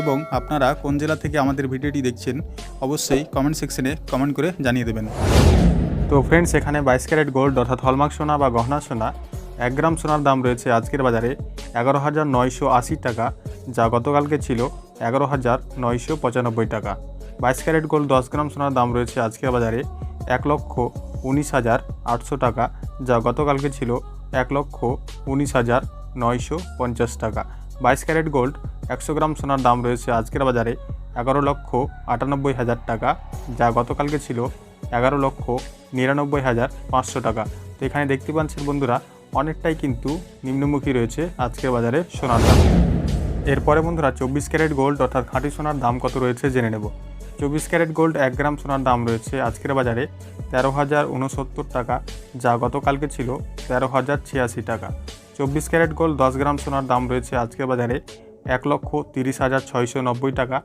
এবং আপনারা কোন জেলা থেকে আমাদের ভিডিওটি দেখছেন, অবশ্যই কমেন্ট সেকশনে কমেন্ট করে জানিয়ে দেবেন। তো ফ্রেন্ডস এখানে বাইশ ক্যারেট গোল্ড অর্থাৎ হলমার্ক সোনা বা গহনা সোনা, এক গ্রাম সোনার দাম রয়েছে আজকের বাজারে এগারো হাজার নয়শো আশি টাকা, যা গতকালকে ছিল এগারো হাজার নয়শো পঁচানব্বই টাকা। বাইশ ক্যারেট গোল্ড দশ গ্রাম সোনার দাম রয়েছে আজকের বাজারে এক লক্ষ উনিশ হাজার আটশো টাকা, যা গতকালকে ছিল এক লক্ষ উনিশ হাজার নয়শো পঞ্চাশ টাকা। বাইশ ক্যারেট গোল্ড একশো গ্রাম সোনার দাম রয়েছে আজকের বাজারে এগারো লক্ষ আটানব্বই হাজার টাকা, যা গতকালকে ছিল এগারো লক্ষ নিরানব্বই হাজার পাঁচশো টাকা। তো এখানে দেখতে পাচ্ছেন বন্ধুরা, অনেকটাই কিন্তু নিম্নমুখী রয়েছে আজকের বাজারে সোনার দাম। এরপরে বন্ধুরা, চব্বিশ ক্যারেট গোল্ড অর্থাৎ খাঁটি সোনার দাম কত রয়েছে জেনে নেব। চব্বিশ ক্যারেট গোল্ড এক গ্রাম সোনার দাম রয়েছে আজকের বাজারে তেরো হাজার উনসত্তর টাকা, যা গতকালকে ছিল তেরো হাজার ছিয়াশি টাকা। চব্বিশ ক্যারেট গোল্ড দশ গ্রাম সোনার দাম রয়েছে আজকের বাজারে এক লক্ষ তিরিশ হাজার ছয়শো নব্বই টাকা,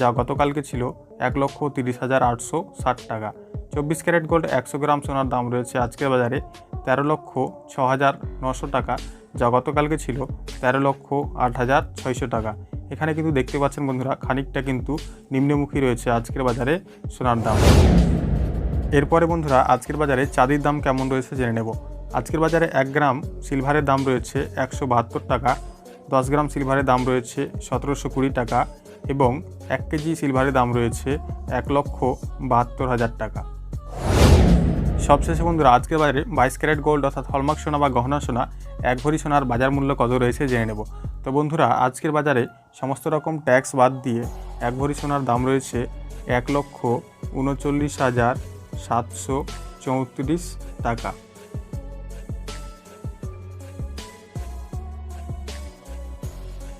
যা গতকালকে ছিল এক লক্ষ তিরিশ হাজার আটশো ষাট টাকা। চব্বিশ ক্যারেট গোল্ড একশো গ্রাম সোনার দাম রয়েছে আজকের বাজারে তেরো লক্ষ ছ হাজার নশো টাকা, যা গতকালকে ছিল তেরো লক্ষ আট হাজার ছয়শো টাকা। এখানে কিন্তু দেখতে পাচ্ছেন বন্ধুরা, খানিকটা কিন্তু নিম্নমুখী রয়েছে আজকের বাজারে সোনার দাম। এরপরে বন্ধুরা, আজকের বাজারে চাঁদির দাম কেমন রয়েছে জেনে নেব। আজকের বাজারে এক গ্রাম সিলভারের দাম রয়েছে একশো বাহাত্তর টাকা দশ গ্রাম সিলভারের দাম রয়েছে সতেরোশো কুড়ি টাকা এবং এক কেজি সিলভারের দাম রয়েছে এক লক্ষ বাহাত্তর হাজার টাকা। সবশেষে বন্ধুরা, আজকের বাজারে বাইশ ক্যারেট গোল্ড অর্থাৎ হলমার্ক সোনা বা গহনা সোনা, এক ভরি সোনার বাজার মূল্য কত রয়েছে জেনে নেব। তো বন্ধুরা, আজকের বাজারে সমস্ত রকম ট্যাক্স বাদ দিয়ে এক ভরি সোনার দাম রয়েছে এক লক্ষ উনচল্লিশ হাজার সাতশো চৌত্রিশ টাকা।